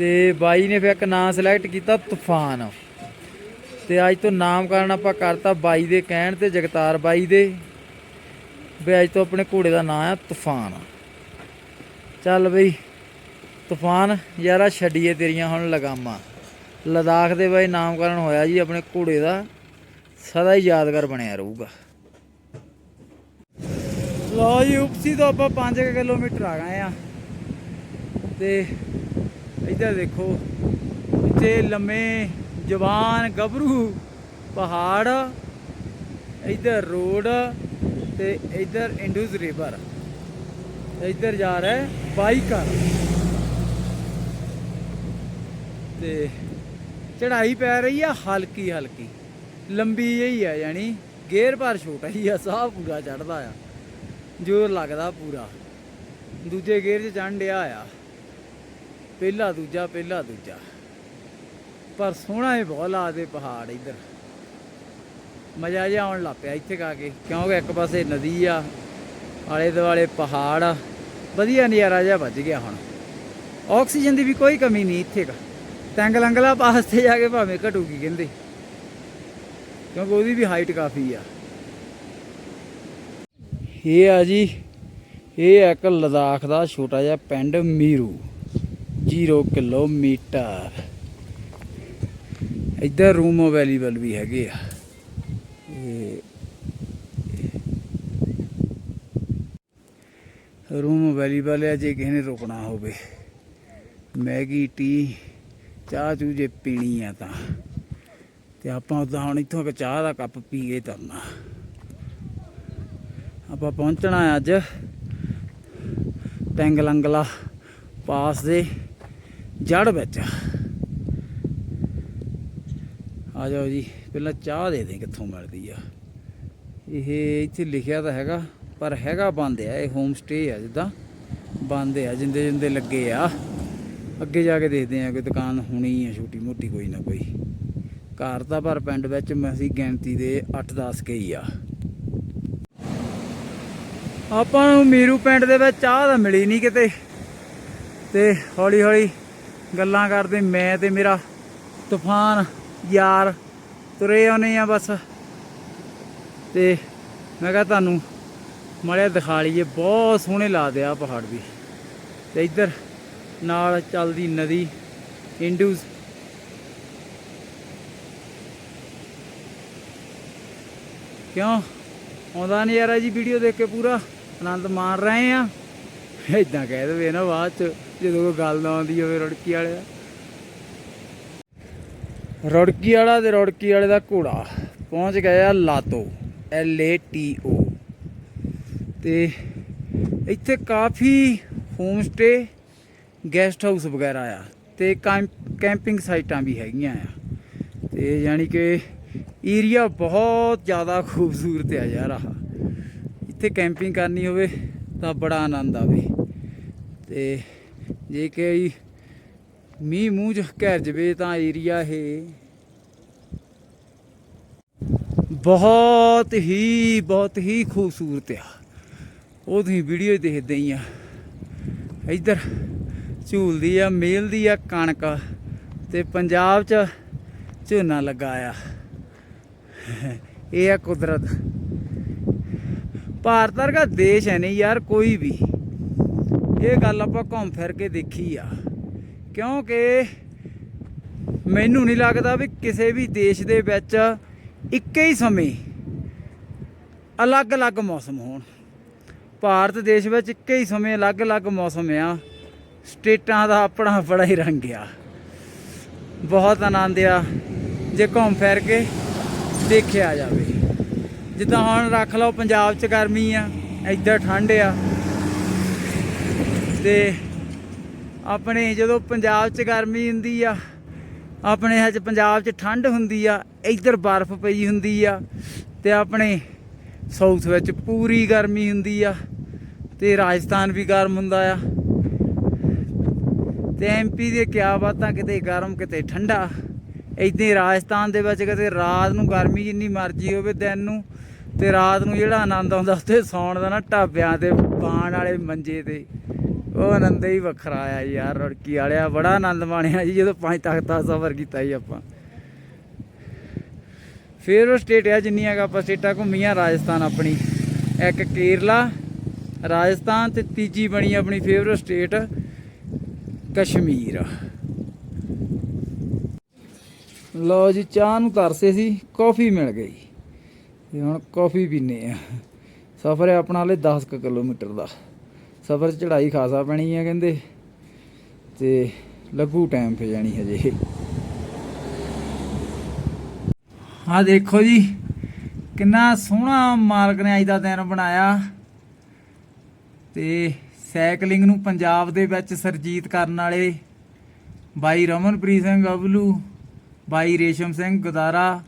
ਤੇ ਬਾਈ ਨੇ ਫਿਰ ਇੱਕ ਨਾਂ ਸਿਲੈਕਟ ਕੀਤਾ ਤੂਫਾਨ। ਤੇ ਅੱਜ ਤੋਂ ਨਾਮਕਰਨ ਆਪਾਂ ਕਰਤਾ ਬਾਈ ਦੇ ਕਹਿਣ ਤੇ ਜਗਤਾਰ ਬਾਈ ਦੇ। ਵੀ ਅੱਜ ਤੋਂ ਆਪਣੇ ਘੋੜੇ ਦਾ ਨਾਂ ਆ ਤੂਫਾਨ। ਚੱਲ ਬਈ, ਤੂਫਾਨ ਯਾਰਾ ਛੱਡੀਏ ਤੇਰੀਆਂ ਹੁਣ ਲਗਾਮਾਂ। ਲਦਾਖ ਦੇ ਬਾਈ ਨਾਮਕਰਨ ਹੋਇਆ ਜੀ ਆਪਣੇ ਘੋੜੇ ਦਾ। ਸਦਾ ਹੀ ਯਾਦਗਾਰ ਬਣਿਆ ਰਹੂਗਾ। ਲੋ ਜੀ, ਉਪਸੀ ਤੋਂ ਆਪਾਂ 5 ਕਿਲੋਮੀਟਰ ਆ ਗਏ ਆ। ਤੇ ਇੱਧਰ ਦੇਖੋ, ਇੱਥੇ ਲੰਮੇ ਜਵਾਨ ਗੱਭਰੂ, ਪਹਾੜ, ਇੱਧਰ ਰੋਡ ਤੇ ਇੱਧਰ ਇੰਡਸ ਰਿਵਰ। ਇੱਧਰ ਜਾ ਰਿਹਾ ਹੈ ਬਾਈਕਰ ਤੇ ਚੜਾਈ ਪੈ ਰਹੀ ਆ ਹਲਕੀ ਹਲਕੀ। ਲੰਬੀ ਜਿਹੀ ਆ ਯਾਨੀ ਗੇਅਰ ਪਰ ਛੋਟਾ ਹੀ ਆ, ਸਾਹ ਪੂਰਾ ਚੜਦਾ ਆ। ਜੋਰ ਲੱਗਦਾ ਪੂਰਾ। ਦੂਜੇ ਗੇਅਰ 'ਚ ਚੜ੍ਹ ਡਿਆ ਆ। ਪਹਿਲਾ ਦੂਜਾ ਪਹਿਲਾ ਦੂਜਾ। ਪਰ ਸੋਹਣਾ ਹੀ ਬਹੁਤ ਲੱਗਦੇ ਪਹਾੜ ਇੱਧਰ। ਮਜ਼ਾ ਜਿਹਾ ਆਉਣ ਲੱਗ ਪਿਆ ਇੱਥੇ ਕਾ ਕੇ। ਕਿਉਂਕਿ ਇੱਕ ਪਾਸੇ ਨਦੀ ਆ ਆਲੇ ਦੁਆਲੇ ਪਹਾੜ ਆ। ਵਧੀਆ ਨਜ਼ਾਰਾ ਜਿਹਾ ਵੱਜ ਗਿਆ ਹੁਣ। ਆਕਸੀਜਨ ਦੀ ਵੀ ਕੋਈ ਕਮੀ ਨਹੀਂ ਇੱਥੇ ਕਾ। ਤੰਗਲੰਗਲਾ ਪਾਸ ਤੇ ਜਾ ਕੇ ਭਾਵੇਂ ਘਟੂਗੀ ਕਹਿੰਦੇ। ਕਿਉਂਕਿ ਉਹਦੀ ਵੀ ਹਾਈਟ ਕਾਫੀ ਆ। ਇਹ ਆ ਜੀ, ਇਹ ਇੱਕ ਲਦਾਖ ਦਾ ਛੋਟਾ ਜਿਹਾ ਪਿੰਡ ਮੀਰੂ। 0 ਕਿਲੋਮੀਟਰ ਇੱਧਰ ਰੂਮ ਅਵੇਲੇਬਲ ਵੀ ਹੈਗੇ ਆ। ਰੂਮ ਅਵੇਲੇਬਲ ਹੈ ਜੇ ਕਿਸੇ ਨੇ ਰੁਕਣਾ ਹੋਵੇ। ਮੈਗੀ ਟੀ ਚਾਹ ਚੂ ਜੇ ਪੀਣੀ ਆ ਤਾਂ। ਤੇ ਆਪਾਂ ਉਦਾਂ ਹੁਣ ਇੱਥੋਂ ਇੱਕ ਚਾਹ ਦਾ ਕੱਪ ਪੀ ਕੇ ਤਰਨਾ। ਆਪਾਂ ਪਹੁੰਚਣਾ ਹੈ ਅੱਜ। ਟੈਂਗਲੰਗਲਾ ਪਾਸ ਦੇ। ਜੜ ਵਿੱਚ। ਆ ਜਾਓ ਜੀ, ਪਹਿਲਾਂ ਚਾਹ ਦੇ ਦੇ ਕਿੱਥੋਂ ਮਿਲਦੀ ਆ। ਇਹ ਇੱਥੇ ਲਿਖਿਆ ਤਾਂ ਹੈਗਾ, ਪਰ ਹੈਗਾ ਬੰਦ ਆ, ਇਹ ਹੋਮ ਸਟੇ ਆ ਜਿੱਦਾਂ। ਬੰਦ ਆ, ਜਿੰਦੇ ਜਿੰਦੇ ਲੱਗੇ ਆ। ਅੱਗੇ ਜਾ ਕੇ ਦੇਖਦੇ ਆ, ਕੋਈ ਦੁਕਾਨ ਹੋਣੀ ਆ, ਛੋਟੀ ਮੋਟੀ ਕੋਈ ਨਾ ਕੋਈ। ਘਰ ਤਾਂ ਪਰ ਪਿੰਡ ਵਿੱਚ ਅਸੀਂ ਗਿਣਤੀ ਦੇ 8-10 ਕੇ ਹੀ ਆ। ਆਪਾਂ ਨੂੰ ਮੀਰੂ ਪਿੰਡ ਦੇ ਵਿੱਚ ਚਾਹ ਤਾਂ ਮਿਲੀ ਨਹੀਂ ਕਿਤੇ। ਤੇ ਹੌਲੀ ਹੌਲੀ ਗੱਲਾਂ ਕਰਦੇ, ਮੈਂ ਤੇ ਮੇਰਾ ਤੂਫਾਨ ਯਾਰ ਤੁਰੇ ਆਉਨੇ ਆ ਬਸ। ਤੇ ਮੈਂ ਕਿਹਾ ਤੁਹਾਨੂੰ ਮੜਿਆ ਦਿਖਾ ਲਈਏ, ਬਹੁਤ ਸੋਹਣੇ ਲੱਗਦੇ ਆ ਪਹਾੜ ਵੀ। ਤੇ ਇੱਧਰ ਨਾਲ ਚੱਲਦੀ ਨਦੀ ਇੰਡੂਸ ਕਿਉਂ? ਆਉਂਦਾ ਨਜ਼ਾਰਾ ਜੀ ਵੀਡੀਓ ਦੇਖ ਕੇ ਪੂਰਾ? ਆਨੰਦ ਮਾਣ ਰਹੇ ਆ। ਇਦਾਂ ਕਹਿ ਦੇਵੇ ਨਾ ਬਾਅਦ ਚ। ਜਦੋਂ ਕੋਈ ਗੱਲ ਨਾ ਆਉਂਦੀ ਹੋਵੇ ਰੁੜਕੀ ਵਾਲਿਆ ਰੁੜਕੀ ਵਾਲਾ ਤੇ ਰੁੜਕੀ ਵਾਲੇ ਦਾ ਘੋੜਾ ਪਹੁੰਚ ਗਿਆ ਲਾਤੋ, ਐਲ ਏ ਟੀ ਓ। ਤੇ ਇੱਥੇ ਕਾਫੀ ਹੋਮ ਸਟੇ ਗੈਸਟ ਹਾਊਸ ਵਗੈਰਾ ਆ ਤੇ ਕੈਂਪ- ਕੈਂਪਿੰਗ ਸਾਈਟਾਂ ਵੀ ਹੈਗੀਆਂ ਆ। ਤੇ ਯਾਨੀ ਕਿ ਏਰੀਆ ਬਹੁਤ ਜ਼ਿਆਦਾ ਖੂਬਸੂਰਤ ਆ ਯਾਰ ਆਹ। ਇੱਥੇ ਕੈਂਪਿੰਗ ਕਰਨੀ ਹੋਵੇ ਤਾਂ ਬੜਾ ਆਨੰਦ ਆਵੇ। ਤੇ ਜੇ ਕਿ ਮੀਂਹ ਮੂੰਹ ਚ ਘਰ ਜਵੇ ਤਾਂ ਏਰੀਆ ਇਹ। ਬਹੁਤ ਹੀ ਬਹੁਤ ਹੀ ਖੂਬਸੂਰਤ ਆ। ਉਹ ਤੁਸੀਂ ਵੀਡੀਓ ਦੇਖਦੇ ਹੀ ਆ। ਇੱਧਰ ਝੂਲਦੀ ਆ ਮੇਲਦੀ ਆ, ਕਣਕ ਤੇ ਪੰਜਾਬ 'ਚ ਝੋਨਾ ਲੱਗਾ ਆ। ਇਹ ਆ ਕੁਦਰਤ। ਭਾਰਤ ਵਰਗਾ ਦੇਸ਼ ਹੈ ਨਹੀਂ ਯਾਰ, ਕੋਈ ਵੀ। ਇਹ ਗੱਲ ਆਪਾਂ ਘੁੰਮ ਫਿਰ ਕੇ ਦੇਖੀ ਆ। ਕਿਉਂਕਿ ਮੈਨੂੰ ਨਹੀਂ ਲੱਗਦਾ ਵੀ ਕਿਸੇ ਵੀ ਦੇਸ਼ ਦੇ ਵਿੱਚ ਇੱਕੇ ਹੀ ਸਮੇਂ ਅਲੱਗ-ਅਲੱਗ ਮੌਸਮ ਹੋਣ। ਭਾਰਤ ਦੇਸ਼ ਵਿੱਚ ਇੱਕੇ ਹੀ ਸਮੇਂ ਅਲੱਗ-ਅਲੱਗ ਮੌਸਮ ਆ। ਸਟੇਟਾਂ ਦਾ ਆਪਣਾ ਬੜਾ ਹੀ ਰੰਗ ਆ। ਬਹੁਤ ਆਨੰਦ ਆ ਜੇ ਘੁੰਮ ਫਿਰ ਕੇ ਦੇਖਿਆ ਜਾਵੇ। ਜਿੱਦਾਂ ਹੁਣ ਰੱਖ ਲਓ, ਪੰਜਾਬ 'ਚ ਗਰਮੀ ਆ, ਇੱਧਰ ਠੰਡ ਆ। ਤੇ ਆਪਣੇ ਜਦੋਂ ਪੰਜਾਬ 'ਚ ਗਰਮੀ ਹੁੰਦੀ ਆ, ਆਪਣੇ ਹੱਜ ਪੰਜਾਬ 'ਚ ਠੰਡ ਹੁੰਦੀ ਆ, ਇੱਧਰ ਬਰਫ਼ ਪਈ ਹੁੰਦੀ ਆ, ਤੇ ਆਪਣੇ ਸਾਊਥ ਵਿੱਚ ਪੂਰੀ ਗਰਮੀ ਹੁੰਦੀ ਆ, ਤੇ ਰਾਜਸਥਾਨ ਵੀ ਗਰਮ ਹੁੰਦਾ ਆ। ਤੇ ਐਮਪੀ ਦੇ ਕਿਆ ਬਾਤਾਂ, ਕਿਤੇ ਗਰਮ, ਕਿਤੇ ਠੰਡਾ। ਏਦਾਂ ਰਾਜਸਥਾਨ ਦੇ ਵਿੱਚ ਕਿਤੇ ਰਾਤ ਨੂੰ ਗਰਮੀ ਜਿੰਨੀ ਮਰਜ਼ੀ ਹੋਵੇ ਦਿਨ ਨੂੰ, ਤੇ ਰਾਤ ਨੂੰ ਜਿਹੜਾ ਆਨੰਦ ਆਉਂਦਾ, ਉੱਥੇ ਸੌਣ ਦਾ ਨਾ ਢਾਬਿਆਂ ਤੇ ਪਾਣ ਵਾਲੇ ਮੰਜੇ ਤੇ। ਉਹ ਆਨੰਦ ਹੀ ਵੱਖਰਾ ਆਇਆ ਯਾਰ, ਰੜਕੀ ਵਾਲਿਆ, ਬੜਾ ਆਨੰਦ ਮਾਣਿਆ ਜੀ, ਜਦੋਂ ਪੰਜ ਤੱਕ ਦਾ ਸਫ਼ਰ ਕੀਤਾ ਜੀ ਆਪਾਂ। ਫਿਰ ਉਹ ਸਟੇਟ ਆ, ਜਿੰਨੀਆਂ ਆਪਾਂ ਸਟੇਟਾਂ ਘੁੰਮੀਆਂ, ਰਾਜਸਥਾਨ ਆਪਣੀ। ਇੱਕ ਕੇਰਲਾ, ਰਾਜਸਥਾਨ ਤੇ ਤੀਜੀ ਬਣੀ ਆਪਣੀ ਫੇਵਰਟ ਸਟੇਟ ਕਸ਼ਮੀਰ। ਲਓ ਜੀ, ਚਾਹ ਨੂੰ ਤਰਸੇ ਸੀ ਕਾਫੀ ਮਿਲ ਗਈ। ਤੇ ਹੁਣ ਕਾਫੀ ਪੀਨੇ ਆ। ਸਫ਼ਰ ਹੈ ਆਪਣਾ ਹਲੇ 10 ਕੁ ਕਿਲੋਮੀਟਰ ਦਾ। ਸਫ਼ਰ 'ਚ ਚੜਾਈ ਖਾਸਾ ਪੈਣੀ ਆ ਕਹਿੰਦੇ, ਤੇ ਲੱਗੂ ਟਾਈਮ ਫੇ ਜਾਣੀ ਹਜੇ। ਆ ਦੇਖੋ ਜੀ, ਕਿੰਨਾ ਸੋਹਣਾ ਮਾਲਕ ਨੇ ਅੱਜ ਦਾ ਦਿਨ ਬਣਾਇਆ। ਤੇ ਸਾਈਕਲਿੰਗ ਨੂੰ ਪੰਜਾਬ ਦੇ ਵਿੱਚ ਸਰਜੀਤ ਕਰਨ ਵਾਲੇ ਬਾਈ ਰਮਨਪ੍ਰੀਤ ਸਿੰਘ ਅਬਲੂ ਬਾਈ ਰੇਸ਼ਮ ਸਿੰਘ ਗਦਾਰਾ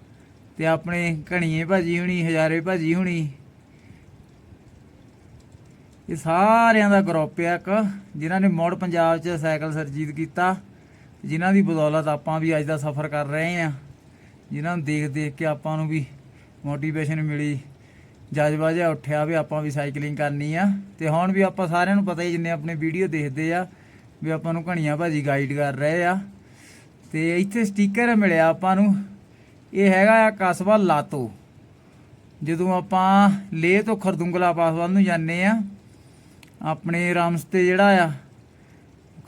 ਤੇ ਆਪਣੇ ਘਣੀਏ ਭਾਜੀ ਹੁਣੀ, ਹਜ਼ਾਰੇ ਭਾਜੀ ਹੁਣੀ ਇਹ ਸਾਰਿਆਂ ਦਾ ਗਰੁੱਪ ਆ ਇੱਕ, ਜਿਨ੍ਹਾਂ ਨੇ ਮੋੜ ਪੰਜਾਬ 'ਚ ਸਾਈਕਲ ਸਰਜੀਤ ਕੀਤਾ। ਜਿਨ੍ਹਾਂ ਦੀ ਬਦੌਲਤ ਆਪਾਂ ਵੀ ਅੱਜ ਦਾ ਸਫ਼ਰ ਕਰ ਰਹੇ ਆ ਜਿਨ੍ਹਾਂ ਨੂੰ ਦੇਖ ਦੇਖ ਕੇ ਆਪਾਂ ਨੂੰ ਵੀ ਮੋਟੀਵੇਸ਼ਨ ਮਿਲੀ। ਜਜ਼ਬਾ ਜਿਹਾ ਉੱਠਿਆ ਵੀ ਆਪਾਂ ਵੀ ਸਾਈਕਲਿੰਗ ਕਰਨੀ ਆ। ਤੇ ਹੁਣ ਵੀ ਆਪਾਂ ਸਾਰਿਆਂ ਨੂੰ ਪਤਾ ਹੀ ਜਿੰਨੇ ਆਪਣੇ ਵੀਡੀਓ ਦੇਖਦੇ ਆ, ਵੀ ਆਪਾਂ ਨੂੰ ਘਣੀਆਂ ਭਾਜੀ ਗਾਈਡ ਕਰ ਰਹੇ ਆ। ਤੇ ਇੱਥੇ ਸਟicker ਮਿਲਿਆ ਆਪਾਂ ਨੂੰ। ਇਹ ਹੈਗਾ ਆ ਕਸਬਾ ਲਾਤੋ। ਜਦੋਂ ਆਪਾਂ ਲੇਹ ਤੋਂ ਖਰਦੁੰਗਲਾ ਪਾਸ ਵੱਲ ਨੂੰ ਜਾਂਦੇ ਆ ਆਪਣੇ ਰਾਮਸਤੇ ਜਿਹੜਾ ਆ,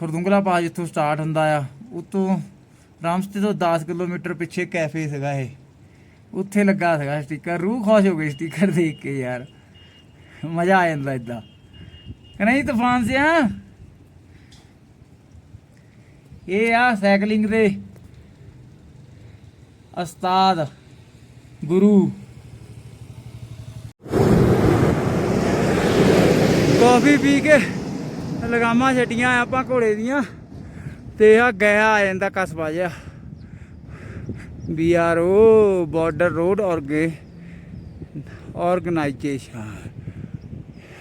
ਖਰਦੁੰਗਲਾ ਪਾਸ ਜਿੱਥੋਂ ਸਟਾਰਟ ਹੁੰਦਾ ਆ, ਉਤੋਂ ਰਾਮਸਤੇ ਤੋਂ 10 ਕਿਲੋਮੀਟਰ ਪਿੱਛੇ ਕੈਫੇ ਸੀਗਾ ਇਹ। ਉੱਥੇ ਲੱਗਾ ਸੀਗਾ ਸਟicker ਰੂਹ ਖੁਸ਼ ਹੋ ਗਈ ਸਟicker ਦੇਖ ਕੇ ਯਾਰ। ਮਜ਼ਾ ਆ ਜਾਂਦਾ ਇਦਾਂ ਕਿ ਨਹੀਂ ਤੂਫਾਨ ਸਿਆ? ਇਹ ਆ ਸਾਈਕਲਿੰਗ ਦੇ ਉਸਤਾਦ ਗੁਰੂ ਕਾਫੀ ਪੀ ਕੇ ਲਗਾਮਾਂ ਛੱਡੀਆਂ ਆਪਾਂ ਘੋੜੇ ਦੀਆਂ। ਤੇ ਆ ਗਿਆ ਆ ਜਾਂਦਾ ਕਸਬਾ ਜਿਹਾ। ਬੀਆਰਓ ਬਾਰਡਰ ਰੋਡ ਔਰਗੇ ਆਰਗੇਨਾਈਜੇਸ਼ਨ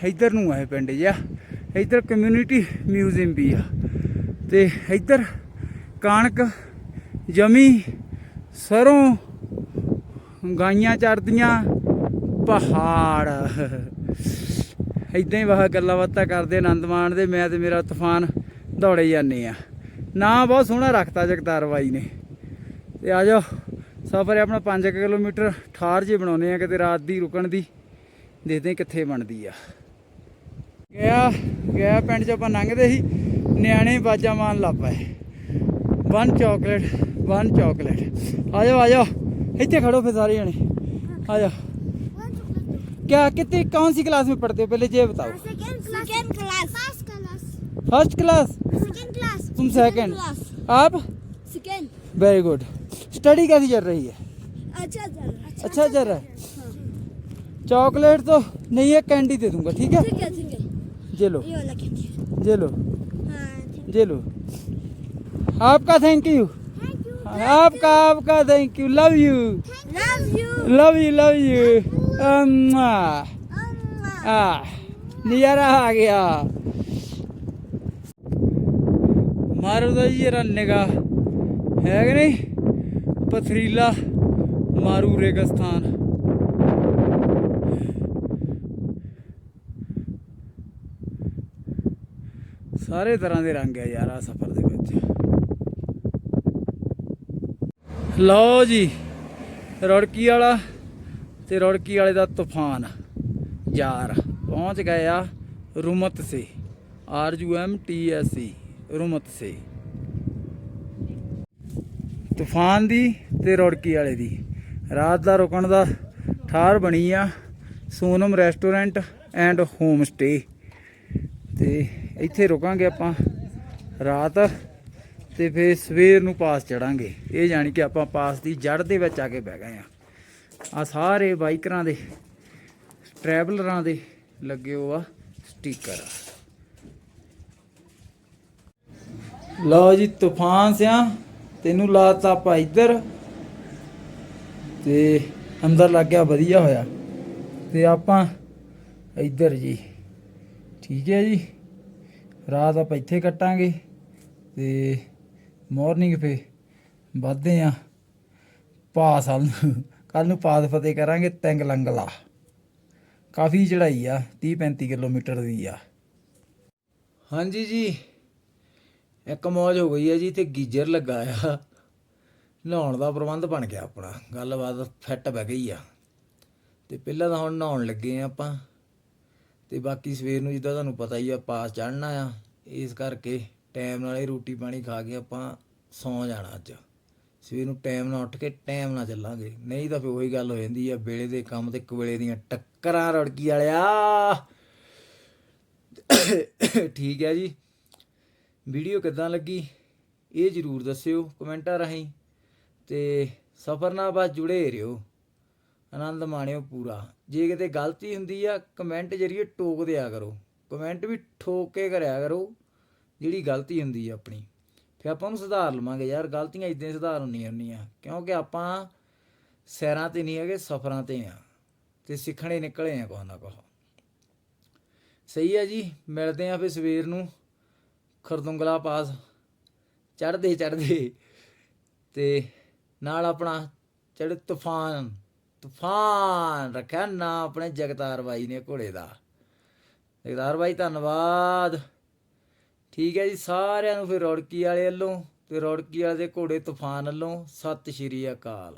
ਇੱਧਰ ਨੂੰ ਹੈ ਪਿੰਡ ਜਿਹਾ। ਇੱਧਰ ਕਮਿਊਨਿਟੀ ਮਿਊਜ਼ੀਅਮ ਵੀ ਆ। ਤੇ ਇੱਧਰ ਕਣਕ ਜਮੀ ਸਰੋਂ ਗਾਈਆਂ ਚਰਦੀਆਂ ਪਹਾੜ। ਇਦਾਂ ਹੀ ਵਾਹ ਗੱਲਾਂ ਬਾਤਾਂ ਕਰਦੇ ਆਨੰਦ ਮਾਣ ਦੇ, ਮੈਂ ਤੇ ਮੇਰਾ ਤੂਫਾਨ ਦੌੜੇ ਜਾਂਦੇ ਆ। ਨਾ ਬਹੁਤ ਸੋਹਣਾ ਰੱਖਤਾ ਜਗਤਾਰ ਬਾਈ ਨੇ। ਤੇ ਆ ਜਾਓ, ਸਫ਼ਰ ਆਪਣਾ 5 ਕਿਲੋਮੀਟਰ, ਠਾਰ ਜੀ ਬਣਾਉਨੇ ਆ ਕਿਤੇ ਰਾਤ ਦੀ ਰੁਕਣ ਦੀ, ਦੇਖਦੇ ਕਿੱਥੇ ਬਣਦੀ ਆ। ਗਿਆ ਗਿਆ ਪਿੰਡ ਚ ਆਪਾਂ ਲੰਘਦੇ ਸੀ, ਨਿਆਣੇ ਬਾਜਾ ਮਾਨ ਲੱਗ ਵਨ ਚਾਕਲੇਟ ਵਨ ਚਾਕਲੇਟ। ਆ ਜਾਓ ਆ ਜਾਓ, ਇੱਥੇ ਖੜੋ ਫੇ ਸਾਰੇ ਜਣੇ। ਆ ਜਾਓ। क्या कितनी कौन सी क्लास में पढ़ते हो? पहले ये बताओ। सेकेंड क्लास फ़र्स्ट क्लास तुम सेकंड आप? सेकेंड वेरी गुड स्टडी कैसी चल रही है? अच्छा चल रहा अच्छा चल रहा है। चॉकलेट तो नहीं है कैंडी दे दूँगा ठीक है? है है। ये लो। ये लो। हाँ ठीक। ये लो। आपका थैंक यू थैंक यू आपका आपका thank you love you love you love you love you ਅੰਮਾ। ਆ, ਨਜ਼ਾਰਾ ਗਿਆ। ਮਾਰੋ ਦਾ ਯਾਰਾ ਨਿਗਾ ਹੈ ਕਿ ਨਹੀਂ? ਪਥਰੀਲਾ ਮਾਰੂ ਰੇਗਿਸਤਾਨ। ਸਾਰੇ ਤਰ੍ਹਾਂ ਦੇ ਰੰਗ ਹੈ ਯਾਰ, ਆ ਸਫ਼ਰ ਦੇ ਵਿੱਚ। ਲਓ ਜੀ, ਰੜਕੀ ਵਾਲਾ। ਤੇ ਰੁੜਕੀ ਵਾਲੇ ਦਾ ਤੂਫਾਨ। ਯਾਰ, ਪਹੁੰਚ ਗਏ ਆ Rumtse. R U M T S E, Rumtse. ਤੂਫਾਨ ਦੀ ਤੇ ਰੁੜਕੀ ਵਾਲੇ ਦੀ। ਰਾਤ ਦਾ ਰੁਕਣ ਦਾ ਠਾਰ ਬਣੀ ਆ। Sonam restaurant and home stay. ਤੇ ਇੱਥੇ ਰੁਕਾਂਗੇ ਆਪਾਂ ਰਾਤ ਤੇ ਫਿਰ ਸਵੇਰ ਨੂੰ ਪਾਸ ਚੜਾਂਗੇ। ਇਹ ਜਾਣੀ ਕਿ ਆਪਾਂ ਪਾਸ ਦੀ ਜੜ ਦੇ ਵਿੱਚ ਆ ਕੇ ਬਹਿ ਗਏ ਆ। ਆ ਸਾਰੇ ਬਾਈਕਰਾਂ ਦੇ, ਟਰੈਵਲਰਾਂ ਦੇ ਲੱਗੇ ਹੋ ਆ ਸਟicker ਲਓ ਜੀ, ਤੂਫਾਨ ਸਿਆ, ਤੈਨੂੰ ਲਾਤਾ ਆਪਾਂ ਇੱਧਰ। ਤੇ ਅੰਦਰ ਲੱਗ ਗਿਆ, ਵਧੀਆ ਹੋਇਆ। ਤੇ ਆਪਾਂ ਇੱਧਰ ਜੀ, ਠੀਕ ਹੈ ਜੀ। ਰਾਤ ਆਪਾਂ ਇੱਥੇ ਕੱਟਾਂਗੇ ਤੇ ਮਾਰਨਿੰਗ ਫੇ ਵੱਧਦੇ ਆ। ਪਾਸ ਵੱਲ ਕੱਲ ਨੂੰ ਪਾਸ ਫਤਿਹ ਕਰਾਂਗੇ ਤੈਂਗ ਲੰਗਲਾ ਕਾਫੀ ਚੜਾਈ ਆ 30 35 ਕਿਲੋਮੀਟਰ ਦੀ ਆ। ਹਾਂਜੀ ਜੀ, ਇੱਕ ਮੌਜ ਹੋ ਗਈ ਆ ਜੀ ਤੇ ਗੀਜ਼ਰ ਲੱਗਾ ਆ। ਨਹਾਉਣ ਦਾ ਪ੍ਰਬੰਧ ਬਣ ਗਿਆ ਆਪਣਾ, ਗੱਲਬਾਤ ਫਿੱਟ ਬਹਿ ਗਈ ਆ। ਤੇ ਪਹਿਲਾਂ ਤਾਂ ਹੁਣ ਨਹਾਉਣ ਲੱਗੇ ਆ ਆਪਾਂ। ਤੇ ਬਾਕੀ ਸਵੇਰ ਨੂੰ ਜਿੱਦਾਂ ਤੁਹਾਨੂੰ ਪਤਾ ਹੀ ਆ, ਪਾਸ ਚੜਨਾ ਆ। ਇਸ ਕਰਕੇ ਟਾਈਮ ਨਾਲ ਹੀ ਰੋਟੀ ਪਾਣੀ ਖਾ ਕੇ ਆਪਾਂ ਸੌਂ ਜਾਣਾ ਅੱਜ। ਸਵੇਰ ਨੂੰ ਟਾਈਮ ਨਾਲ ਉੱਠ ਕੇ ਟਾਈਮ ਨਾਲ ਚੱਲਾਂਗੇ। ਨਹੀਂ ਤਾਂ ਫਿਰ ਉਹੀ ਗੱਲ ਹੋ ਜਾਂਦੀ ਆ, ਵੇਲੇ ਦੇ ਕੰਮ ਤੇ ਇੱਕ ਵੇਲੇ ਦੀਆਂ ਟੱਕਰਾਂ ਰੜਕੀ ਵਾਲਿਆ। ਠੀਕ ਹੈ ਜੀ। ਵੀਡੀਓ ਕਿੱਦਾਂ ਲੱਗੀ? ਇਹ ਜਰੂਰ ਦੱਸਿਓ ਕਮੈਂਟਾਂ ਰਾਹੀਂ ਤੇ ਸਫਰ ਨਾਲ ਬਸ ਜੁੜੇ ਰਹੋ। ਆਨੰਦ ਮਾਣਿਓ ਪੂਰਾ। ਜੇ ਕਿਤੇ ਗਲਤੀ ਹੁੰਦੀ ਆ, ਕਮੈਂਟ ਜਰੀਏ ਟੋਕ ਦਿਆ ਕਰੋ। ਕਮੈਂਟ ਵੀ ਠੋਕ ਕੇ ਕਰਿਆ ਕਰੋ, ਜਿਹੜੀ ਗਲਤੀ ਹੁੰਦੀ ਆ ਆਪਣੀ। ਫਿਰ ਆਪਾਂ ਨੂੰ ਸੁਧਾਰ ਲਵਾਂਗੇ ਯਾਰ, ਗਲਤੀਆਂ ਇਦਾਂ ਹੀ ਸੁਧਾਰ ਹੁੰਦੀਆਂ ਹੁੰਦੀਆਂ। ਕਿਉਂਕਿ ਆਪਾਂ ਸੈਰਾਂ ਤੇ ਨਹੀਂ ਹੈਗੇ, ਸਫਰਾਂ ਤੇ ਆ। ਤੇ ਸਿੱਖਣੇ ਨਿਕਲੇ ਆ ਕੁਛ ਨਾ ਕੁਛ। ਸਹੀ ਆ ਜੀ, ਮਿਲਦੇ ਆ ਫਿਰ ਸਵੇਰ ਨੂੰ। ਖਰਦੁੰਗਲਾ ਪਾਸ। ਚੜਦੇ ਚੜਦੇ ਤੇ ਨਾਲ ਆਪਣਾ ਚੜ ਤੂਫਾਨ ਤੂਫਾਨ ਰੱਖਿਆ ਨਾ ਆਪਣੇ ਜਗਤਾਰ ਬਾਈ ਨੇ ਘੋੜੇ ਦਾ। ਜਗਤਾਰ ਬਾਈ, ਧੰਨਵਾਦ। ਠੀਕ ਹੈ ਜੀ, ਸਾਰਿਆਂ ਨੂੰ ਫਿਰ ਰੌੜਕੀ ਵਾਲੇ ਵੱਲੋਂ ਤੇ ਰੌੜਕੀ ਵਾਲੇ ਦੇ ਘੋੜੇ ਤੂਫਾਨ ਵੱਲੋਂ ਸਤਿ ਸ਼੍ਰੀ ਅਕਾਲ।